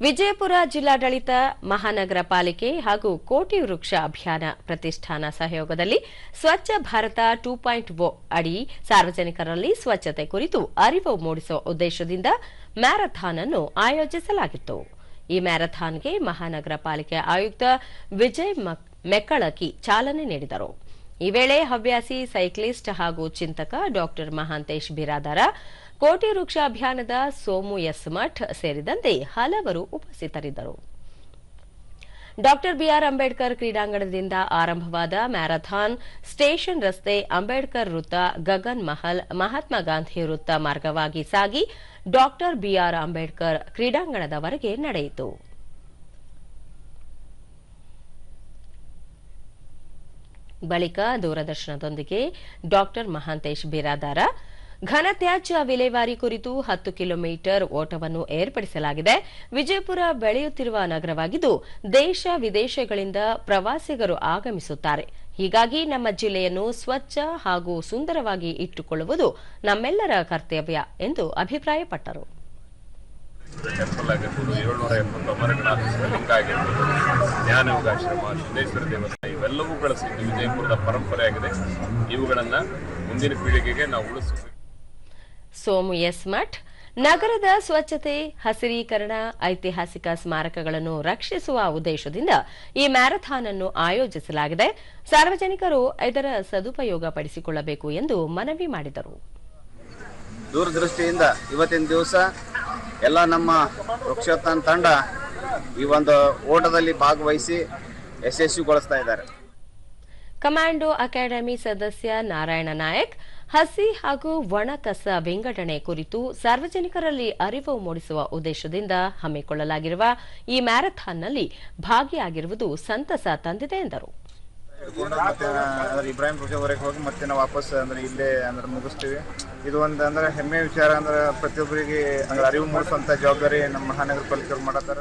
ವಿಜಯಪುರ ಜಿಲ್ಲಾಡಳಿತ ಮಹಾನಗರ ಪಾಲಿಕೆ ಹಾಗೂ ಕೋಟಿ ವೃಕ್ಷ ಅಭಿಯಾನ ಪ್ರತಿಷ್ಠಾನ ಸಹಯೋಗದಲ್ಲಿ ಸ್ವಚ್ಛ ಭಾರತ ಟೂ ಪಾಯಿಂಟ್ ಒ ಅಡಿ ಸಾರ್ವಜನಿಕರಲ್ಲಿ ಸ್ವಚ್ಛತೆ ಕುರಿತು ಅರಿವು ಮೂಡಿಸುವ ಉದ್ದೇಶದಿಂದ ಮ್ಯಾರಥಾನ್ ಅನ್ನು ಆಯೋಜಿಸಲಾಗಿತ್ತು. ಈ ಮ್ಯಾರಥಾನ್ಗೆ ಮಹಾನಗರ ಪಾಲಿಕೆ ಆಯುಕ್ತ ವಿಜಯ್ ಮಕ್- ಮೆಕ್ಕಳಕಿ ಚಾಲನೆ ನೀಡಿದರು. ಈ ವೇಳೆ ಹವ್ಯಾಸಿ ಸೈಕ್ಲಿಸ್ಟ್ ಹಾಗೂ ಚಿಂತಕ ಡಾಕ್ಟರ್ ಮಹಾಂತೇಶ್ ಬಿರಾದಾರ, ಕೋಟಿ ವೃಕ್ಷ ಅಭಿಯಾನದ ಸೋಮು ಎಸ್ ಮಠ್ ಸೇರಿದಂತೆ ಹಲವರು ಉಪಸ್ಥಿತರಿದ್ದರು. ಡಾಕ್ಟರ್ ಬಿಆರ್ ಅಂಬೇಡ್ಕರ್ ಕ್ರೀಡಾಂಗಣದಿಂದ ಆರಂಭವಾದ ಮ್ಯಾರಥಾನ್, ಸ್ಟೇಷನ್ ರಸ್ತೆ, ಅಂಬೇಡ್ಕರ್ ವೃತ್ತ, ಗಗನ್ ಮಹಲ್, ಮಹಾತ್ಮ ಗಾಂಧಿ ವೃತ್ತ ಮಾರ್ಗವಾಗಿ ಸಾಗಿ ಡಾಕ್ಟರ್ ಬಿಆರ್ ಅಂಬೇಡ್ಕರ್ ಕ್ರೀಡಾಂಗಣದವರೆಗೆ ನಡೆಯಿತು. ಬಳಿಕ ದೂರದರ್ಶನದೊಂದಿಗೆ ಡಾಕ್ಟರ್ ಮಹಾಂತೇಶ್ ಬಿರಾದಾರ. ಘನತ್ಯಾಜ್ಯ ವಿಲೇವಾರಿ ಕುರಿತು ಹತ್ತು ಕಿಲೋಮೀಟರ್ ಓಟವನ್ನು ಏರ್ಪಡಿಸಲಾಗಿದೆ. ವಿಜಯಪುರ ಬೆಳೆಯುತ್ತಿರುವ ನಗರವಾಗಿದ್ದು ದೇಶ ವಿದೇಶಗಳಿಂದ ಪ್ರವಾಸಿಗರು ಆಗಮಿಸುತ್ತಾರೆ. ಹೀಗಾಗಿ ನಮ್ಮ ಜಿಲ್ಲೆಯನ್ನು ಸ್ವಚ್ಛ ಹಾಗೂ ಸುಂದರವಾಗಿ ಇಟ್ಟುಕೊಳ್ಳುವುದು ನಮ್ಮೆಲ್ಲರ ಕರ್ತವ್ಯ ಎಂದು ಅಭಿಪ್ರಾಯಪಟ್ಟರು. ಟೆಂಪಲ್ ಆಗಿರ್ಬೋದು ಏಳ್ನೂರ ಎಪ್ಪತ್ತು ಅಮರಗಣಾಥ ಲಿಂಗ ಆಗಿರ್ಬೋದು ಜ್ಞಾನಯೋಗಾಶ್ರಮ ಸಿದ್ದೇಶ್ವರ ದೇವಸ್ಥಾನ ಇವೆಲ್ಲವುಗಳ ಸಹಿತ ವಿಜಯಪುರದ ಪರಂಪರೆ ಆಗಿದೆ. ಇವುಗಳನ್ನ ಮುಂದಿನ ಪೀಳಿಗೆಗೆ ನಾವು ಉಳಿಸಬೇಕು. ಸೋಮು ಎಸ್ ಮಠ್ ನಗರದ ಸ್ವಚ್ಛತೆ ಹಸಿರೀಕರಣ ಐತಿಹಾಸಿಕ ಸ್ಮಾರಕಗಳನ್ನು ರಕ್ಷಿಸುವ ಉದ್ದೇಶದಿಂದ ಈ ಮ್ಯಾರಥಾನ್ ಅನ್ನು ಆಯೋಜಿಸಲಾಗಿದೆ. ಸಾರ್ವಜನಿಕರು ಇದರ ಸದುಪಯೋಗ ಪಡಿಸಿಕೊಳ್ಳಬೇಕು ಎಂದು ಮನವಿ ಮಾಡಿದರು. ದೂರದೃಷ್ಟಿಯಿಂದ ಇವತ್ತಿನ ದಿವಸ ಎಲ್ಲ ನಮ್ಮ ವೃಕ್ಷೋತ್ಥಾನ ತಂಡ ಈ ಒಂದು ಓಟದಲ್ಲಿ ಭಾಗವಹಿಸಿ ಯಶಸ್ವಿಗೊಳಿಸ್ತಾ ಇದ್ದಾರೆ. ಕಮಾಂಡೋ ಅಕಾಡೆಮಿ ಸದಸ್ಯ ನಾರಾಯಣ ನಾಯಕ್, ಹಸಿ ಹಾಗೂ ಒಣ ಕಸ ವಿಂಗಡಣೆ ಕುರಿತು ಸಾರ್ವಜನಿಕರಲ್ಲಿ ಅರಿವು ಮೂಡಿಸುವ ಉದ್ದೇಶದಿಂದ ಹಮ್ಮಿಕೊಳ್ಳಲಾಗಿರುವ ಈ ಮ್ಯಾರಥಾನ್ನಲ್ಲಿ ಭಾಗಿಯಾಗಿರುವುದು ಸಂತಸ ತಂದಿದೆ ಎಂದರು. ಮತ್ತೆ ಅಂದ್ರೆ ಇಬ್ರಾಹಿಂ ಪೂಜೆವರೆಗೆ ಹೋಗಿ ಮತ್ತೆ ನಾವು ವಾಪಸ್, ಅಂದ್ರೆ ಇಲ್ಲೇ, ಅಂದ್ರೆ ಮುಗಿಸ್ತೀವಿ. ಇದು ಒಂದು, ಅಂದ್ರೆ ಹೆಮ್ಮೆ ವಿಚಾರ, ಅಂದ್ರೆ ಪ್ರತಿಯೊಬ್ಬರಿಗೆ, ಅಂದ್ರೆ ಅರಿವು ಮೂಡಿಸುವಂತ ಜವಾಬ್ದಾರಿ ನಮ್ಮ ಮಹಾನಗರ ಪಾಲಿಕೆಯವ್ರು ಮಾಡತ್ತಾರ.